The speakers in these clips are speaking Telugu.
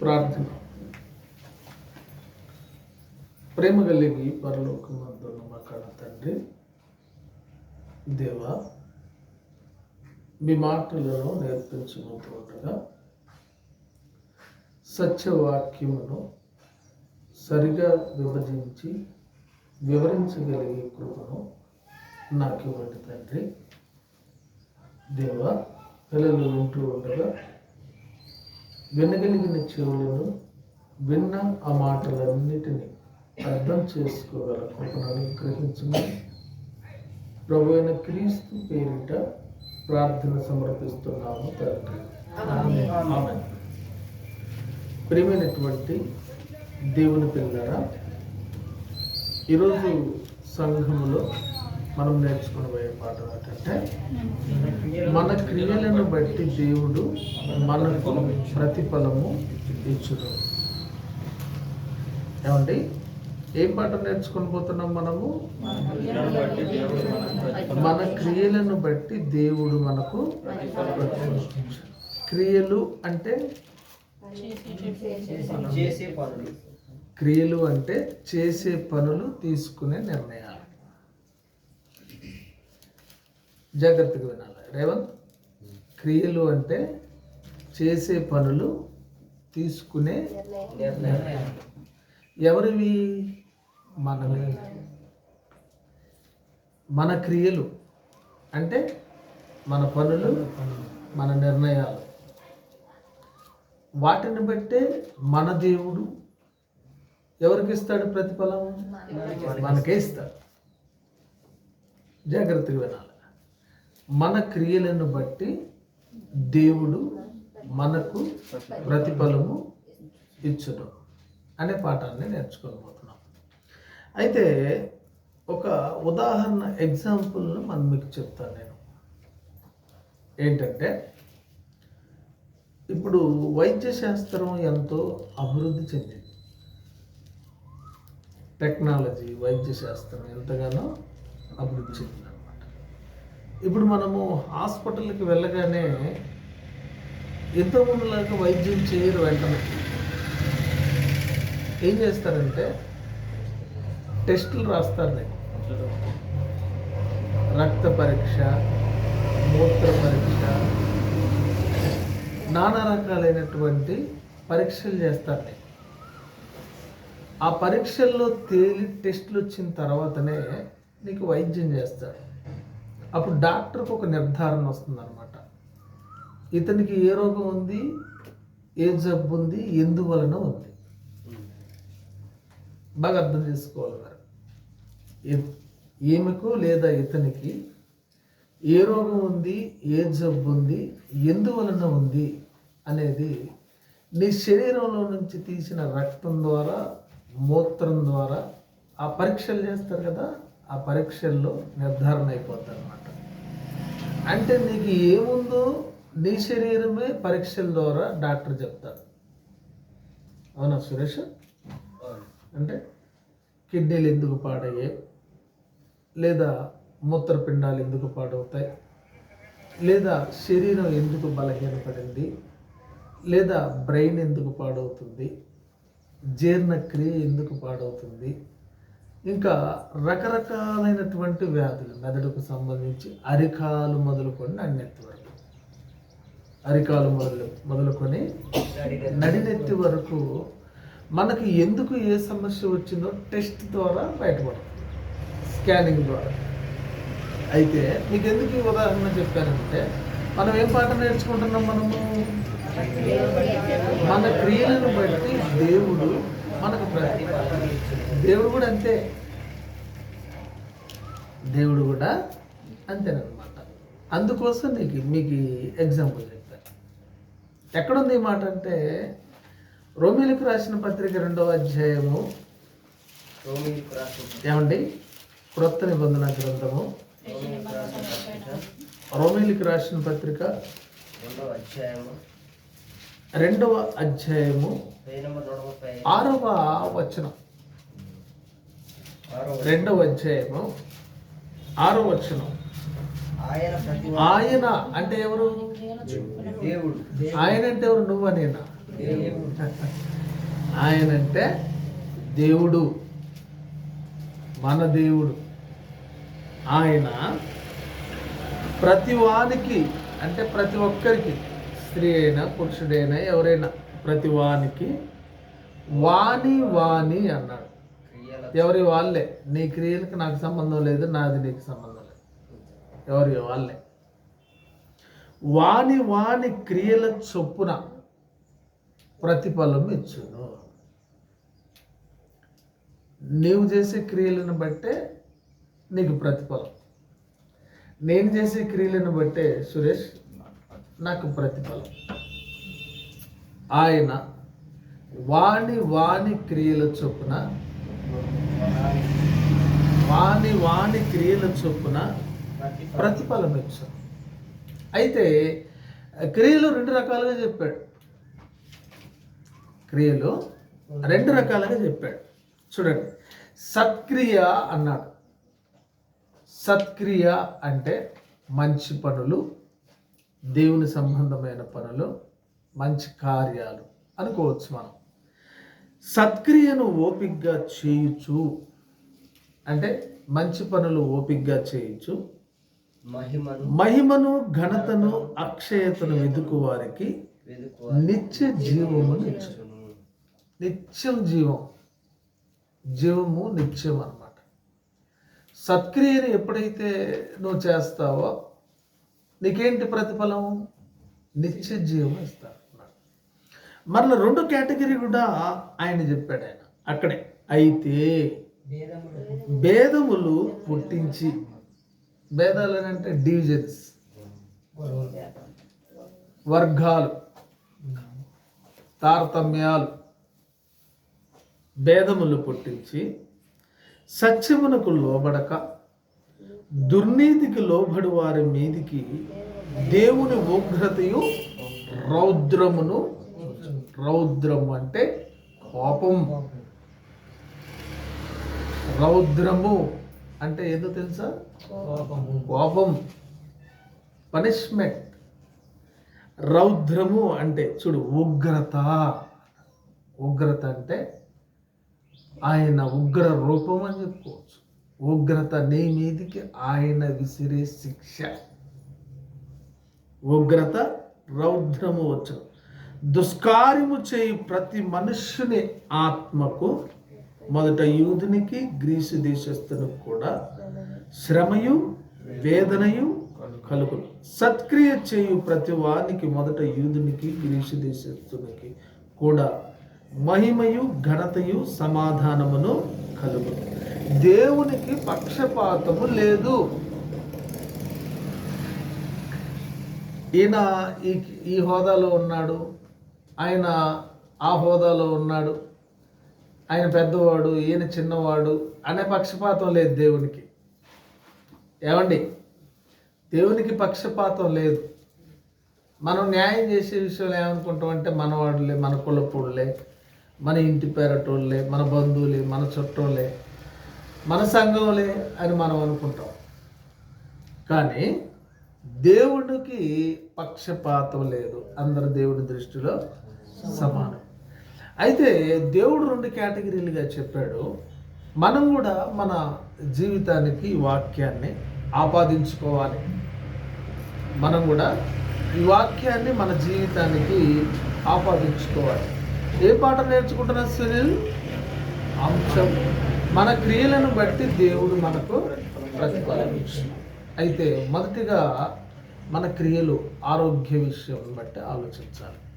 ప్రార్థన. ప్రేమ కలిగి పరలోకమందున్న మా కళ తండ్రి దేవా మీ మాటలను నేర్పించుకుంటుండగా తోటగా. సత్యవాక్యమును సరిగా విభజించి వివరించగలిగే కృపను నాకు ఇవ్వండి తండ్రి. దేవా పిల్లలు వింటూ ఉండగా వినగలిగిన చెవులను విన్న ఆ మాటలన్నిటినీ అర్థం చేసుకోగల కృపను అనుగ్రహించమని ప్రభు అయిన క్రీస్తు పేరిట ప్రార్థన సమర్పిస్తున్నాము తండ్రి. ప్రియమైనటువంటి దేవుని పిల్లరా ఈరోజు సంఘములో మనం నేర్చుకునబోయే పాట ఏంటంటే మన క్రియలను బట్టి దేవుడు మనకు ప్రతిఫలము ఇచ్చును. ఏమండి? ఏం పాట నేర్చుకొని పోతున్నాం మనము? మన క్రియలను బట్టి దేవుడు మనకు. క్రియలు అంటే? క్రియలు అంటే చేసే పనులు తీసుకునే నిర్ణయాలు. జాగ్రత్తగా వినాలి. రేవంత్ క్రియలు అంటే చేసే పనులు తీసుకునే ఎవరివి? మనవి మన క్రియలు అంటే మన పనులు మన నిర్ణయాలు. వాటిని బట్టే మన దేవుడు ఎవరికి ఇస్తాడు ప్రతిఫలం? మనకే ఇస్తాడు. జాగ్రత్తగా వినాలి. మన క్రియలను బట్టి దేవుడు మనకు ప్రతిఫలము ఇచ్చును అనే పాఠాన్ని నేర్చుకోబోతున్నాం. అయితే ఒక ఉదాహరణ ఎగ్జాంపుల్ను మనం మీకు చెప్తాను నేను. ఏంటంటే ఇప్పుడు వైద్య శాస్త్రం ఎంతో అభివృద్ధి చెందింది. టెక్నాలజీ వైద్య శాస్త్రం ఎంతగానో అభివృద్ధి చెందింది. ఇప్పుడు మనము హాస్పిటల్కి వెళ్ళగానే ఇంతకుముందులాగా వైద్యం చేయరు వెంటనే. ఏం చేస్తారంటే టెస్టులు రాస్తారు నీకు రక్త పరీక్ష మూత్ర పరీక్ష నానా రకాలైనటువంటి పరీక్షలు చేస్తారు నీకు ఆ పరీక్షల్లో తేలి టెస్టులు వచ్చిన తర్వాతనే నీకు వైద్యం చేస్తారు. అప్పుడు డాక్టర్కి ఒక నిర్ధారణ వస్తుందన్నమాట. ఇతనికి ఏ రోగం ఉంది ఏ జబ్బు ఉంది ఎందువలన ఉంది? బాగా అర్థం చేసుకోవాలి మరి. ఈమెకు లేదా ఇతనికి ఏ రోగం ఉంది ఏ జబ్బు ఉంది ఎందువలన ఉంది అనేది నీ శరీరంలో నుంచి తీసిన రక్తం ద్వారా మూత్రం ద్వారా ఆ పరీక్షలు చేస్తారు కదా ఆ పరీక్షల్లో నిర్ధారణ అయిపోద్ది అనమాట అంటే నీకు ఏముందో? నీ శరీరమే పరీక్షల ద్వారా డాక్టర్ చెప్తాడు. అవునా సురేష్? అంటే కిడ్నీలు ఎందుకు పాడయ్యాయి? లేదా మూత్రపిండాలు ఎందుకు పాడవుతాయి? లేదా శరీరం ఎందుకు బలహీనపడింది? లేదా బ్రెయిన్ ఎందుకు పాడవుతుంది? జీర్ణక్రియ ఎందుకు పాడవుతుంది? ఇంకా రకరకాలైనటువంటి వ్యాధులు మెదడుకు సంబంధించి అరికాలు మొదలుకొని నడినెత్తి వరకు. అరికాలు మొదలు మొదలుకొని నడినెత్తి వరకు మనకి ఎందుకు ఏ సమస్య వచ్చిందో టెస్ట్ ద్వారా బయటపడుతుంది. స్కానింగ్ ద్వారా. అయితే మీకు ఎందుకు ఈ ఉదాహరణ చెప్పానంటే మనం ఏం పాట నేర్చుకుంటున్నాం మనము? మన క్రియలను బట్టి దేవుడు మనకు ప్రతి దేవుడు కూడా అంతే. దేవుడు కూడా అంతేనమాట అందుకోసం నీకు మీకు ఎగ్జాంపుల్ చెప్పాను ఎక్కడుంది ఈ మాట అంటే రోమిలకు రాసిన పత్రిక రెండవ అధ్యాయము. రోమిలకు రాసిన ఏమండి? క్రొత్త నిబంధన గ్రంథము. రోమిలకు రాసిన పత్రిక రోమిలకు రాసిన పత్రిక రెండవ అధ్యాయము. రెండవ అధ్యాయము ఆరవ వచనం. రెండవ అధ్యాయము ఆరవ వచనం. ఆయన అంటే ఎవరు? దేవుడు. ఆయన అంటే ఎవరు? నువ్వు నేనా? ఆయన అంటే దేవుడు. మన దేవుడు. ఆయన ప్రతి వానికి అంటే ప్రతి ఒక్కరికి స్త్రీ అయినా పురుషుడైనా ఎవరైనా ప్రతి వానికి వాణి వాణి అన్నాడు. ఎవరి వాళ్ళే. నీ క్రియలకు నాకు సంబంధం లేదు నాది నీకు సంబంధం లేదు. ఎవరి వాళ్ళే. వాని వాని క్రియల చొప్పున ప్రతిఫలం ఇచ్చును. నీవు చేసే క్రియలను బట్టే నీకు ప్రతిఫలం. నేను చేసే క్రియలను బట్టే సురేష్ నాకు ప్రతిఫలం. ఆయన వాణి వాణి క్రియల చొప్పున వాని వాణి క్రియల చొప్పున ప్రతిఫలం ఇచ్చాను అయితే క్రియలు రెండు రకాలుగా చెప్పాడు. క్రియలు రెండు రకాలుగా చెప్పాడు. చూడండి. సత్క్రియ అన్నాడు. సత్క్రియ అంటే మంచి పనులు దేవుని సంబంధమైన పనులు మంచి కార్యాలు అనుకోవచ్చు మనం. సత్క్రియను ఓపిగ్గా చేయుచు. అంటే మంచి పనులు ఓపిగ్గా చేయించు. మహిమను మహిమను ఘనతను అక్షయతను వెతుకు వారికి నిత్య జీవమును ఇచ్చు నిత్యం జీవం. జీవము నిత్యం అన్నమాట. సత్క్రియను ఎప్పుడైతే నువ్వు చేస్తావో నీకేంటి ప్రతిఫలం నిత్య జీవం ఇస్తాడు మరలా రెండు కేటగిరీ కూడా ఆయన చెప్పాడు ఆయన. అక్కడే. అయితే భేదములు పుట్టించి భేదాలు అంటే డివిజన్స్. వర్గాలు. తారతమ్యాలు. భేదములు పుట్టించి సత్యమునకు లోబడక దుర్నీతికి లోబడి వారి మీదికి దేవుని ఉగ్రతయు రౌద్రమును రౌద్రము అంటే కోపం. రౌద్రము అంటే ఏదో తెలుసా? కోపం. పనిష్మెంట్. రౌద్రము అంటే చూడు ఉగ్రత. ఉగ్రత అంటే ఆయన ఉగ్ర రూపం అని చెప్పుకోవచ్చు. ఉగ్రత నీ మీదికి ఆయన విసిరే శిక్ష. ఉగ్రత రౌద్రము వచ్చు దుష్కార్యము చేయి ప్రతి మనుష్యుని ఆత్మకు మొదట యూదునికి గ్రీసు దేశస్థునికి కూడా శ్రమయు వేదనయు కలుగును. సత్క్రియ చేయు ప్రతి వానికి మొదట యూదునికి గ్రీసు దేశస్థునికి కూడా మహిమయు ఘనతయు సమాధానమును కలుగును. దేవునికి పక్షపాతము లేదు. ఈయన ఈ ఈ హోదాలో ఉన్నాడు. ఆయన ఆ హోదాలో ఉన్నాడు. ఆయన పెద్దవాడు ఈయన చిన్నవాడు అనే పక్షపాతం లేదు దేవునికి. ఏమండి? దేవునికి పక్షపాతం లేదు. మనం న్యాయం చేసే విషయంలో ఏమనుకుంటాం అంటే మనవాడులే మన కులపుడులే మన ఇంటి పేరటోళ్ళే మన బంధువులే మన చుట్టోళ్ళే మన సంఘంలే అని మనం అనుకుంటాం. కానీ దేవుడికి పక్షపాతం లేదు. అందరు దేవుడి దృష్టిలో సమానం. అయితే దేవుడు రెండు కేటగిరీలుగా చెప్పాడు. మనం కూడా మన జీవితానికి వాక్యాన్ని ఆపాదించుకోవాలి. మనం కూడా ఈ వాక్యాన్ని మన జీవితానికి ఆపాదించుకోవాలి. ఏ పాట నేర్చుకుంటున్నా సునీల్? అంశం. మన క్రియలను బట్టి దేవుడు మనకు ప్రతిఫలం అయితే మొదటిగా మన క్రియలు ఆరోగ్య విషయం బట్టి ఆలోచించాలి.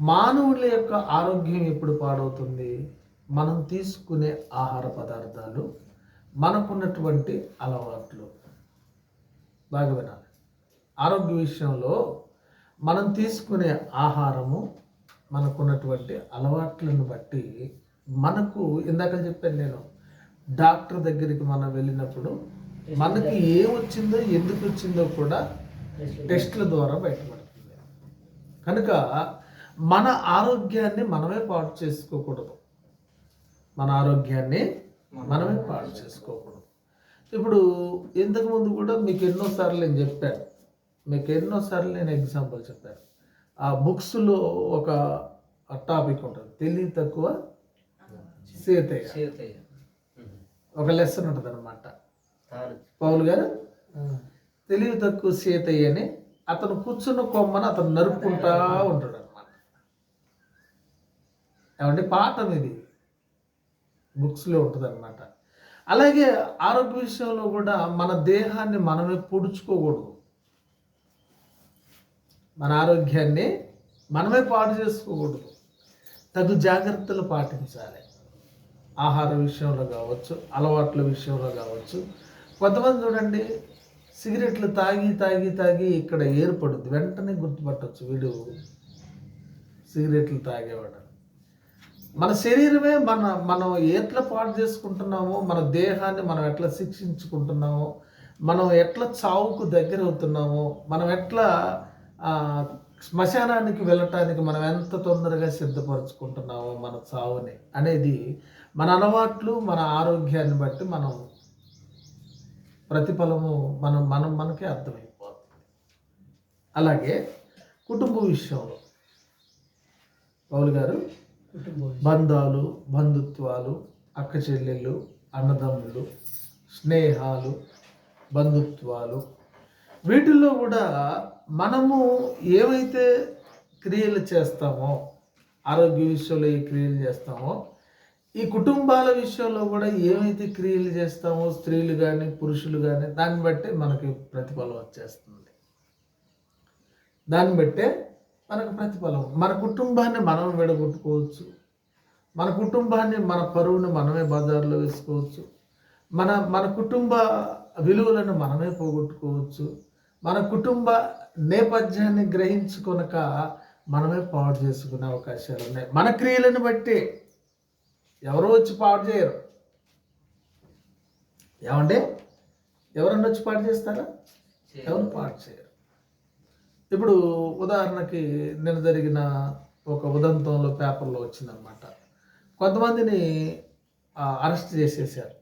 మానవుల యొక్క ఆరోగ్యం ఎప్పుడు పాడవుతుంది? మనం తీసుకునే ఆహార పదార్థాలు మనకున్నటువంటి అలవాట్లు. బాగా వినాలి. ఆరోగ్య విషయంలో మనం తీసుకునే ఆహారము మనకున్నటువంటి అలవాట్లను బట్టి మనకు ఇందాక చెప్పాను నేను డాక్టర్ దగ్గరికి మనం వెళ్ళినప్పుడు మనకి ఏం వచ్చిందో ఎందుకు వచ్చిందో కూడా టెస్ట్ల ద్వారా బయటపడుతుంది కనుక మన ఆరోగ్యాన్ని మనమే పాడు చేసుకోకూడదు. మన ఆరోగ్యాన్ని మనమే పాడు చేసుకోకూడదు. ఇప్పుడు ఇంతకుముందు కూడా మీకు ఎన్నోసార్లు నేను చెప్పాను. మీకు ఎన్నోసార్లు నేను ఎగ్జాంపుల్ చెప్పాను. ఆ బుక్స్లో ఒక టాపిక్ ఉంటుంది. తెలివి తక్కువ సీతయ్య. సీతయ్య. ఒక లెసన్ ఉంటుంది అనమాట పౌలు గారు తెలివి తక్కువ సీతయ్య అని అతను కూర్చున్న కొమ్మను అతను నరుక్కుంటా ఉంటాడు అనమాట ఏమంటే పాఠం ఇది బుక్స్లో ఉంటుంది అనమాట అలాగే ఆరోగ్య విషయంలో కూడా మన దేహాన్ని మనమే పొడుచుకోకూడదు. మన ఆరోగ్యాన్ని మనమే పాడు చేసుకోకూడదు. తగు జాగ్రత్తలు పాటించాలి. ఆహార విషయంలో కావచ్చు అలవాట్ల విషయంలో కావచ్చు. కొంతమంది చూడండి సిగరెట్లు తాగి తాగి తాగి ఇక్కడ ఏర్పడుద్ది. వెంటనే గుర్తుపట్టవచ్చు వీడు సిగరెట్లు తాగేవాడు. మన శరీరమే మన మనం ఎట్లా పాడు చేసుకుంటున్నామో మన దేహాన్ని మనం ఎట్లా శిక్షించుకుంటున్నామో మనం ఎట్లా చావుకు దగ్గర అవుతున్నామో మనం ఎట్లా శ్మశానానికి వెళ్ళటానికి మనం ఎంత తొందరగా సిద్ధపరచుకుంటున్నామో మన చావుని అనేది మన అలవాట్లు మన ఆరోగ్యాన్ని బట్టి మనం ప్రతిఫలము మనం మనం మనకే అర్థమైపోతుంది. అలాగే కుటుంబ విషయంలో పౌలు గారు బంధాలు బంధుత్వాలు అక్క చెల్లెళ్ళు అన్నదమ్ములు స్నేహాలు బంధుత్వాలు వీటిల్లో కూడా మనము ఏవైతే క్రియలు చేస్తామో ఆరోగ్య విషయంలో ఏ క్రియలు చేస్తామో ఈ కుటుంబాల విషయంలో కూడా ఏమైతే క్రియలు చేస్తామో స్త్రీలు కానీ పురుషులు కానీ దాన్ని బట్టి మనకి ప్రతిఫలం వచ్చేస్తుంది. దాన్ని బట్టే మనకు ప్రతిఫలం. మన కుటుంబాన్ని మనం విడగొట్టుకోవచ్చు. మన కుటుంబాన్ని మన పరువుని మనమే బజార్లో వేసుకోవచ్చు. మన మన కుటుంబ విలువలను మనమే పోగొట్టుకోవచ్చు. మన కుటుంబ నేపథ్యాన్ని గ్రహించుకొనక మనమే పాడు చేసుకునే అవకాశాలు ఉన్నాయి మన క్రియలను బట్టి ఎవరో వచ్చి పాడు చేయరు. ఏమంటే ఎవరన్నా వచ్చి పాడు చేస్తారా? ఎవరు పాడు చేయరు. ఇప్పుడు ఉదాహరణకి నిన్న జరిగిన ఒక ఉదంతంలో పేపర్లో వచ్చిందనమాట కొంతమందిని అరెస్ట్ చేసేసారు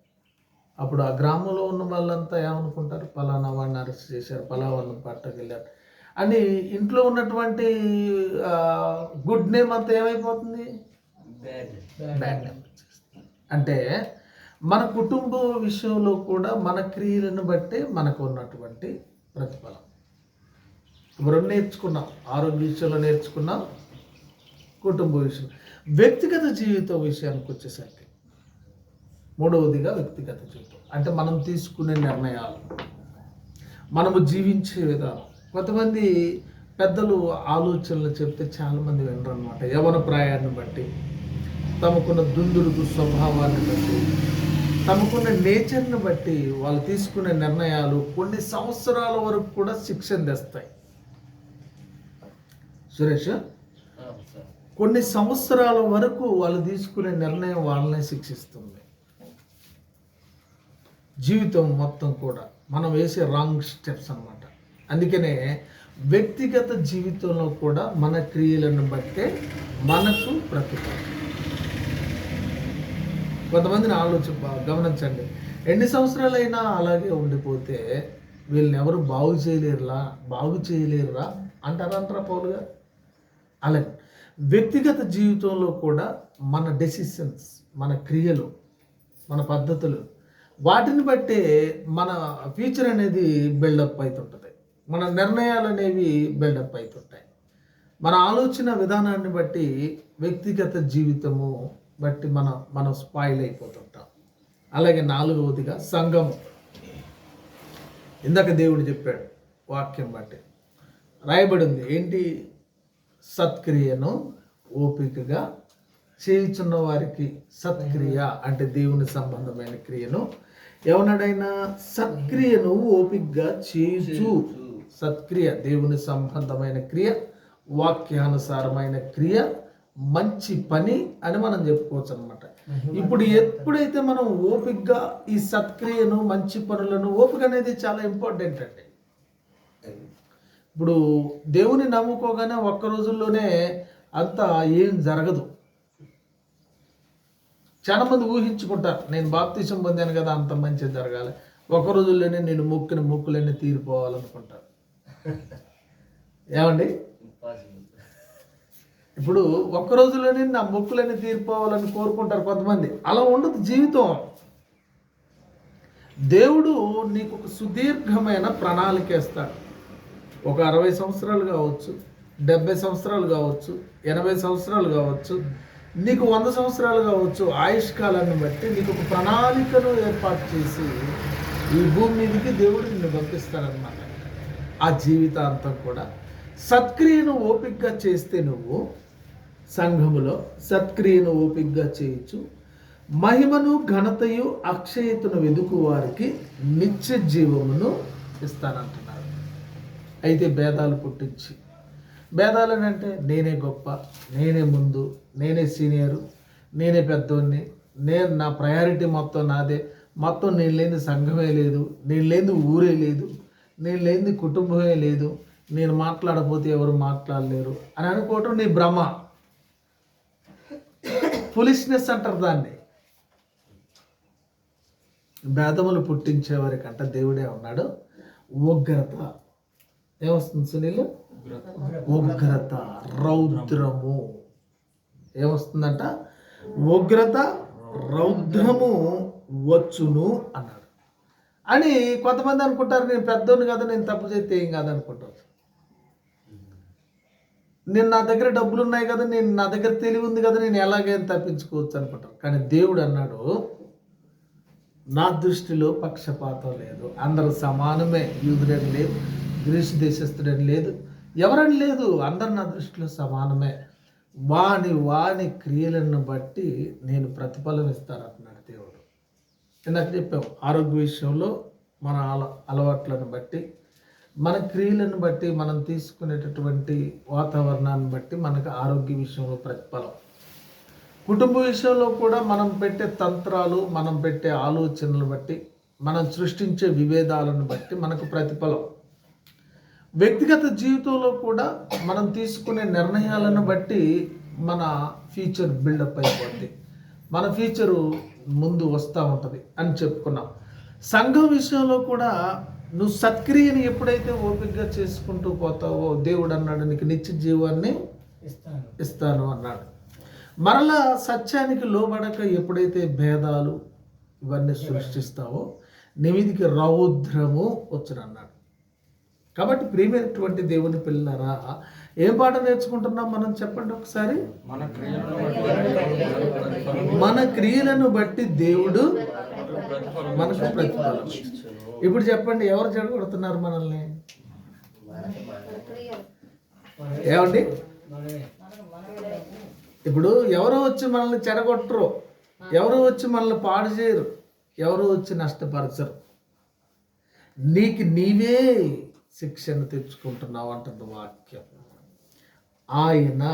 అప్పుడు ఆ గ్రామంలో ఉన్న వాళ్ళంతా ఏమనుకుంటారు? పలానా వాడిని అరెస్ట్ చేశారు పలానా పట్టకెళ్ళారు అని ఇంట్లో ఉన్నటువంటి గుడ్ నేమ్ అంతా ఏమైపోతుంది? Bad name. అంటే మన కుటుంబ విషయంలో కూడా మన క్రియలను బట్టే మనకు ఉన్నటువంటి ప్రతిఫలం. ఇప్పుడు నేర్చుకున్నాం ఆరోగ్య విషయంలో నేర్చుకున్నాం కుటుంబ విషయం వ్యక్తిగత జీవితం విషయానికి వచ్చేసరికి మూడవదిగా వ్యక్తిగత జీవితం. అంటే మనం తీసుకునే నిర్ణయాలు మనము జీవించే విధానం. కొంతమంది పెద్దలు ఆలోచనలు చెప్తే చాలామంది వినరు అనమాట యవన ప్రాయాన్ని బట్టి తమకున్న దుందుడుకు స్వభావాన్ని బట్టి తమకున్న నేచర్ని బట్టి వాళ్ళు తీసుకునే నిర్ణయాలు కొన్ని సంవత్సరాల వరకు కూడా శిక్షణ తెస్తాయి సురేష్ కొన్ని సంవత్సరాల వరకు వాళ్ళు తీసుకునే నిర్ణయం వాళ్ళనే శిక్షిస్తుంది. జీవితం మొత్తం కూడా మనం వేసే రాంగ్ స్టెప్స్ అన్నమాట. అందుకనే వ్యక్తిగత జీవితంలో కూడా మన క్రియలను బట్టే మనకు ప్రతిఫలం. కొంతమందిని ఆలోచన బా- గమనించండి. ఎన్ని సంవత్సరాలైనా అలాగే ఉండిపోతే వీళ్ళని ఎవరు బాగు చేయలేరులా? బాగు చేయలేరురా? అంటారంటారా పౌలుగా అలాగే వ్యక్తిగత జీవితంలో కూడా మన డెసిషన్స్ మన క్రియలు మన పద్ధతులు వాటిని బట్టే మన ఫ్యూచర్ అనేది బిల్డప్ అవుతుంటుంది మన నిర్ణయాలు అనేవి బిల్డప్ అవుతుంటాయి మన ఆలోచన విధానాన్ని బట్టి వ్యక్తిగత జీవితము బట్టి మనం మనం స్పాయిల్ అయిపోతుంటాం అలాగే నాలుగవదిగా సంఘం. ఇందాక దేవుడు చెప్పాడు వాక్యం బట్టి. రాయబడి ఉంది ఏంటి? సత్క్రియను ఓపికగా చేయుచున్న వారికి సత్క్రియ అంటే దేవుని సంబంధమైన క్రియను. ఎవనడైనా సత్క్రియను ఓపికగా చేయుచు. సత్క్రియ దేవుని సంబంధమైన క్రియ వాక్యానుసారమైన క్రియ మంచి పని అని మనం చెప్పుకోవచ్చు అనమాట ఇప్పుడు ఎప్పుడైతే మనం ఓపికగా ఈ సత్క్రియను మంచి పనులను ఓపిక అనేది చాలా ఇంపార్టెంట్ అండి. ఇప్పుడు దేవుని నమ్ముకోగానే ఒక్క రోజుల్లోనే అంత ఏం జరగదు. చాలా మంది ఊహించుకుంటారు నేను బాప్తీసం పొందాను కదా అంత మంచి జరగాలి. ఒక రోజుల్లోనే నేను మొక్కిన మొక్కులన్నీ తీరిపోవాలనుకుంటారు. ఏమండి? ఇప్పుడు ఒక్క రోజులోనే నా మొక్కులని తీరిపోవాలని కోరుకుంటారు కొంతమంది. అలా ఉండదు జీవితం. దేవుడు నీకు ఒక సుదీర్ఘమైన ప్రణాళిక ఇస్తాడు. ఒక అరవై సంవత్సరాలు కావచ్చు డెబ్బై సంవత్సరాలు కావచ్చు ఎనభై సంవత్సరాలు కావచ్చు నీకు వంద సంవత్సరాలు కావచ్చు ఆయుష్కాలాన్ని బట్టి నీకు ఒక ప్రణాళికను ఏర్పాటు చేసి ఈ భూమి మీదకి దేవుడు నిన్ను పంపిస్తాడనమాట ఆ జీవితాంతం కూడా. సత్క్రియను ఓపికగా చేస్తే నువ్వు సంఘములో సత్క్రియను ఓపిగ్గా చేయొచ్చు మహిమను ఘనతయు అక్షయతను వెదుకు వారికి నిత్య జీవమును ఇస్తానంటున్నారు. అయితే భేదాలు పుట్టించి భేదాలు అని అంటే నేనే గొప్ప నేనే ముందు నేనే సీనియరు నేనే పెద్దోడిని నేను నా ప్రయారిటీ మొత్తం నాదే మొత్తం నేను లేని సంఘమే లేదు నేను లేని ఊరే లేదు నేను లేని కుటుంబమే లేదు నేను మాట్లాడకపోతే ఎవరు మాట్లాడలేరు అని అనుకోవటం నీ భ్రమ. ఫులిష్నెస్ అంటారు దాన్ని. భేదములు పుట్టించే వారికంట దేవుడే ఉన్నాడు. ఉగ్రత. ఏమొస్తుంది సునీల్? ఉగ్రత. రౌద్రము. ఏమొస్తుందంట? ఉగ్రత రౌద్రము వచ్చును అన్నాడు. అని కొంతమంది అనుకుంటారు నేను పెద్దోని కదా నేను తప్పు చేస్తే ఏం కాదనుకుంటాను నేను నా దగ్గర డబ్బులు ఉన్నాయి కదా నేను నా దగ్గర తెలివి ఉంది కదా నేను ఎలాగైనా తప్పించుకోవచ్చు అనుకుంటాను కానీ దేవుడు అన్నాడు నా దృష్టిలో పక్షపాతం లేదు. అందరూ సమానమే. యూదుడని లేదు గ్రీసు దేశస్థుడని లేదు. ఎవరని లేదు అందరు నా దృష్టిలో సమానమే. వాని వాని క్రియలను బట్టి నేను ప్రతిఫలం ఇస్తానంటున్నాడు దేవుడు. ఇందాక చెప్పాం ఆరోగ్య విషయంలో మన అల అలవాట్లను బట్టి మన క్రియలను బట్టి మనం తీసుకునేటటువంటి వాతావరణాన్ని బట్టి మనకు ఆరోగ్య విషయంలో ప్రతిఫలం. కుటుంబ విషయంలో కూడా మనం పెట్టే తంత్రాలు మనం పెట్టే ఆలోచనలు బట్టి మనం సృష్టించే విభేదాలను బట్టి మనకు ప్రతిఫలం. వ్యక్తిగత జీవితంలో కూడా మనం తీసుకునే నిర్ణయాలను బట్టి మన ఫ్యూచర్ బిల్డప్ అయిపోద్ది. మన ఫ్యూచరు ముందు వస్తూ ఉంటుంది అని చెప్పుకున్నాం. సంఘం విషయంలో కూడా నువ్వు సత్క్రియని ఎప్పుడైతే ఓపికగా చేసుకుంటూ పోతావో దేవుడు అన్నాడు నీకు నిత్య జీవాన్ని ఇస్తాను. ఇస్తాను అన్నాడు. మరలా సత్యానికి లోబడక ఎప్పుడైతే భేదాలు ఇవన్నీ సృష్టిస్తావో నిమిదికి రౌద్రము వచ్చునన్నాడు. కాబట్టి ప్రియమైనటువంటి దేవుని పిల్లరా ఏం పాట నేర్చుకుంటున్నాం మనం చెప్పండి ఒకసారి? మన క్రియలను మన క్రియలను బట్టి దేవుడు మనకు ప్రతిఫలం. ఇప్పుడు చెప్పండి ఎవరు చెడగొడుతున్నారు మనల్ని? ఏమండి? ఇప్పుడు ఎవరో వచ్చి మనల్ని చెడగొట్టరు ఎవరో వచ్చి మనల్ని పాడు చేయరు ఎవరు వచ్చి నష్టపరచరు. నీకు నీవే శిక్షను తెచ్చుకుంటున్నావు అంటుంది వాక్యం. ఆయన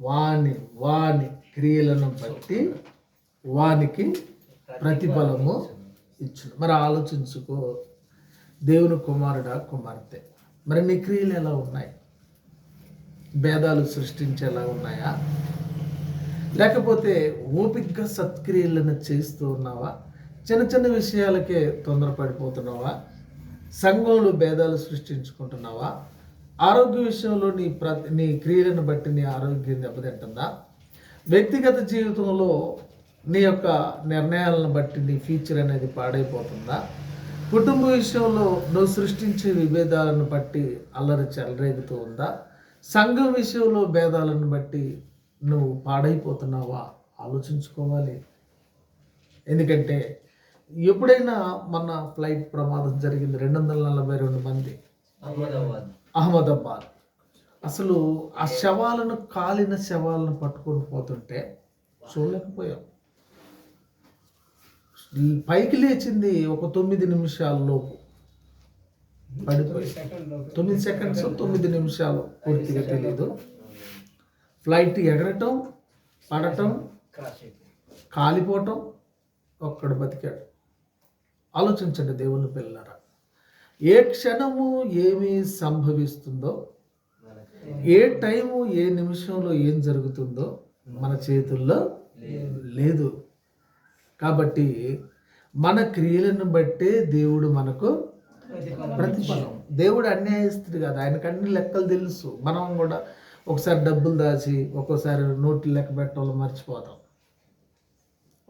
వాని వాని క్రియలను బట్టి వానికి ప్రతిఫలము ఇచ్చును. మరి ఆలోచించుకో దేవుని కుమారుడా కుమార్తె. మరి నీ క్రియలు ఎలా ఉన్నాయి? భేదాలు సృష్టించేలా ఉన్నాయా? లేకపోతే ఓపికగా సత్క్రియలను చేస్తూ ఉన్నావా? చిన్న చిన్న విషయాలకే తొందరపడిపోతున్నావా? సంఘంలో భేదాలు సృష్టించుకుంటున్నావా? ఆరోగ్య విషయంలో నీ ప్ర నీ క్రియలను బట్టి నీ ఆరోగ్యం దెబ్బతింటుందా? వ్యక్తిగత జీవితంలో నీ యొక్క నిర్ణయాలను బట్టి నీ ఫ్యూచర్ అనేది పాడైపోతుందా? కుటుంబ విషయంలో నువ్వు సృష్టించే విభేదాలను బట్టి అల్లరి చెలరేగుతూ ఉందా? సంఘం విషయంలో భేదాలను బట్టి నువ్వు పాడైపోతున్నావా? ఆలోచించుకోవాలి. ఎందుకంటే ఎప్పుడైనా మన ఫ్లైట్ ప్రమాదం జరిగింది రెండు వందల నలభై రెండు మంది. అహ్మదాబాద్. అహ్మదాబాద్. అసలు ఆ శవాలను కాలిన శవాలను పట్టుకొని పోతుంటే చూడలేకపోయాం. పైకి లేచింది ఒక తొమ్మిది నిమిషాల లోపు. పడిపోయి తొమ్మిది సెకండ్స్ తొమ్మిది నిమిషాలు పూర్తిగా తెలియదు ఫ్లైట్ ఎగరటం పడటం కాలిపోవటం ఒక్కడు బతికాడు. ఆలోచించండి దేవుని పిల్లరా ఏ క్షణము ఏమి సంభవిస్తుందో ఏ టైము ఏ నిమిషంలో ఏం జరుగుతుందో మన చేతుల్లో లేదు. కాబట్టి మన క్రియలను బట్టే దేవుడు మనకు ప్రతిఫలం. దేవుడు అన్యాయస్తుడు కాదు. ఆయనకు అన్ని లెక్కలు తెలుసు. మనం కూడా ఒకసారి డబ్బులు దాచి ఒక్కోసారి నోట్లు లెక్క పెట్టాలో మర్చిపోతాం.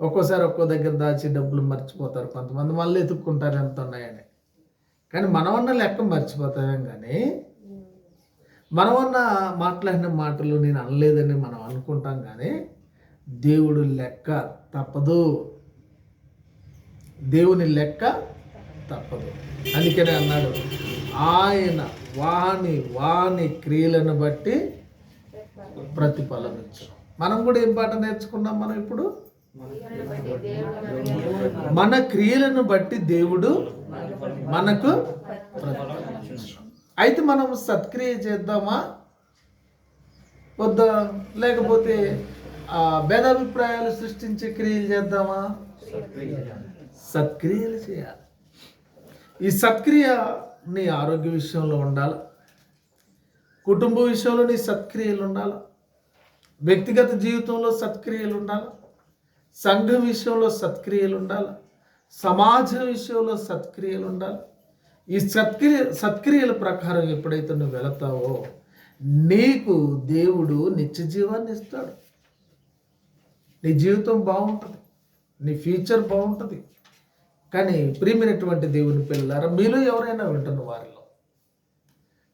ఒక్కోసారి ఒక్కో దగ్గర దాచి డబ్బులు మర్చిపోతారు కొంతమంది. మళ్ళీ ఎత్తుక్కుంటారు ఎంత ఉన్నాయని. కానీ మనమన్న లెక్క మర్చిపోతామేం కానీ మనమన్న మాట్లాడిన మాటలు నేను అనలేదని మనం అనుకుంటాం కానీ దేవుడు లెక్క తప్పదు. దేవుని లెక్క తప్పదు. అందుకనే అన్నాడు ఆయన వాని వాని క్రియలను బట్టి ప్రతిఫలం ఇచ్చు మనం కూడా ఏం పాట నేర్చుకున్నాం మనం ఇప్పుడు? మన క్రియలను బట్టి దేవుడు మనకు అయితే మనం సత్క్రియ చేద్దామా? వద్దా? లేకపోతే ఆ, భేదాభిప్రాయాలు సృష్టించే క్రియలు చేద్దామా? సత్క్రియలు చేయాలి. ఈ సత్క్రియ నీ ఆరోగ్య విషయంలో ఉండాలి. కుటుంబ విషయంలో నీ సత్క్రియలు ఉండాలి. వ్యక్తిగత జీవితంలో సత్క్రియలు ఉండాలి. సంఘం విషయంలో సత్క్రియలు ఉండాలి. సమాజం విషయంలో సత్క్రియలు ఉండాలి. ఈ సత్క్రియ సత్క్రియల ప్రకారం ఎప్పుడైతే నువ్వు వెళతావో నీకు దేవుడు నిత్య జీవాన్ని ఇస్తాడు. నీ జీవితం బాగుంటుంది. నీ ఫ్యూచర్ బాగుంటుంది. కానీ ప్రియమైనటువంటి దేవుని పిల్లలారా మీలో ఎవరైనా వింటున్న వారిలో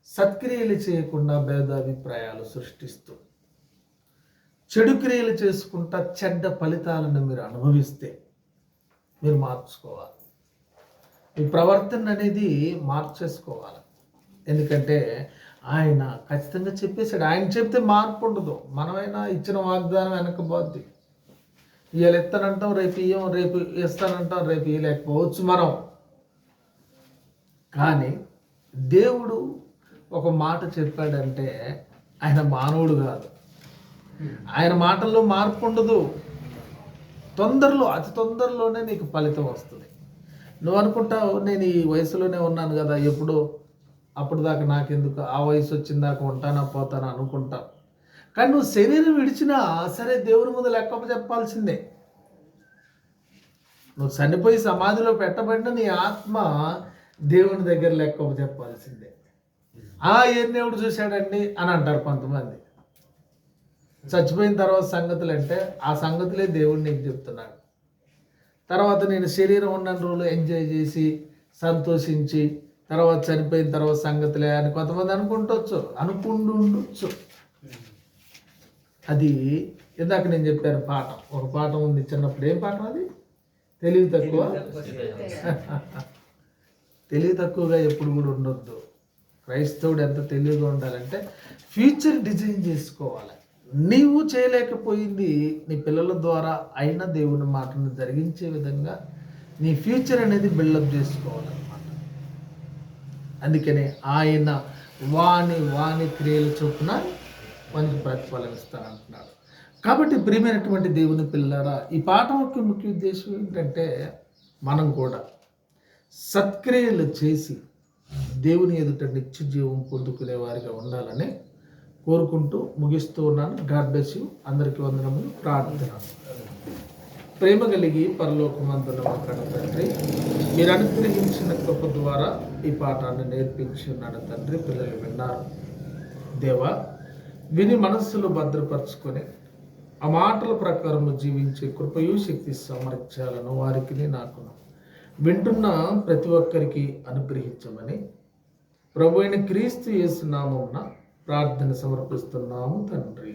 సత్క్రియలు చేయకుండా భేదాభిప్రాయాలు సృష్టిస్తూ చెడు క్రియలు చేసుకుంటా చెడ్డ ఫలితాలను మీరు అనుభవిస్తే మీరు మార్చుకోవాలి. మీ ప్రవర్తన అనేది మార్చేసుకోవాలి. ఎందుకంటే ఆయన ఖచ్చితంగా చెప్పేశాడు. ఆయన చెప్తే మార్పు ఉండదు. మనమైనా ఇచ్చిన వాగ్దానం వెనకపోద్ది ఇవాళ ఇస్తానంటాం రేపు ఇయ్యం రేపు ఇస్తానంటాం రేపు ఇవ్వలేకపోవచ్చు మనం. కానీ దేవుడు ఒక మాట చెప్పాడంటే ఆయన మానవుడు కాదు. ఆయన మాటల్లో మార్పు ఉండదు. తొందరలో అతి తొందరలోనే నీకు ఫలితం వస్తుంది. నువ్వు అనుకుంటావు నేను ఈ వయసులోనే ఉన్నాను కదా ఎప్పుడు అప్పుడు దాకా నాకెందుకు? ఆ వయసు వచ్చిన దాకా ఉంటానా పోతానా అనుకుంటావు. కానీ నువ్వు శరీరం విడిచినా సరే దేవుని ముందు లెక్క చెప్పాల్సిందే. నువ్వు చనిపోయి సమాధిలో పెట్టబడిన నీ ఆత్మ దేవుని దగ్గర లెక్క చెప్పాల్సిందే. ఆ ఏం దేవుడు చూశాడండి అని అంటారు కొంతమంది. చచ్చిపోయిన తర్వాత సంగతులు అంటే ఆ సంగతులే దేవుడు నీకు చెప్తున్నాడు. తర్వాత నేను శరీరం ఉన్న రోజులు ఎంజాయ్ చేసి సంతోషించి తర్వాత చనిపోయిన తర్వాత సంగతులే అని కొంతమంది అనుకుంటవచ్చు అనుకుంటూ ఉండొచ్చు. అది ఇందాక నేను చెప్పాను పాఠం. ఒక పాఠం ఉంది చిన్నప్పుడు. ఏం పాఠం అది? తెలివి తక్కువ? తెలివి తక్కువగా ఎప్పుడు కూడా ఉండొద్దు. క్రైస్తవుడు ఎంత తెలివిగా ఉండాలంటే ఫ్యూచర్ డిజైన్ చేసుకోవాలి. నీవు చేయలేకపోయింది నీ పిల్లల ద్వారా అయిన దేవుని మాటను జరిగించే విధంగా నీ ఫ్యూచర్ అనేది బిల్డప్ చేసుకోవాలన్నమాట. అందుకనే ఆయన వాణి వాణి క్రియల చొప్పున మంచి ప్రతిఫలం ఇస్తానంటున్నాడు కాబట్టి ప్రియమైనటువంటి దేవుని పిల్లరా ఈ పాఠం యొక్క ముఖ్య ఉద్దేశం ఏంటంటే మనం కూడా సత్క్రియలు చేసి దేవుని ఎదుట నిత్య జీవం పొందుకునే వారిగా ఉండాలని కోరుకుంటూ ముగిస్తూ ఉన్నాను. గాడ్ బ్లెస్ యూ అందరికీ వందనములు. ప్రార్థన. ప్రేమ కలిగి పరలోకమందున మా తండ్రి మీరు అనుగ్రహించిన కృప ద్వారా ఈ పాఠాన్ని నేర్పించి ఉన్నాడు తండ్రి. పిల్లలు విన్నారు. దేవా విని మనస్సులో భద్రపరచుకొని ఆ మాటల ప్రకారం జీవించే కృపయు శక్తి సమర్చాలను వారికి నాకు వింటున్న ప్రతి ఒక్కరికి అనుగ్రహించమని ప్రభు అయిన క్రీస్తు యేసు నామమున ప్రార్థన సమర్పిస్తున్నాము తండ్రి.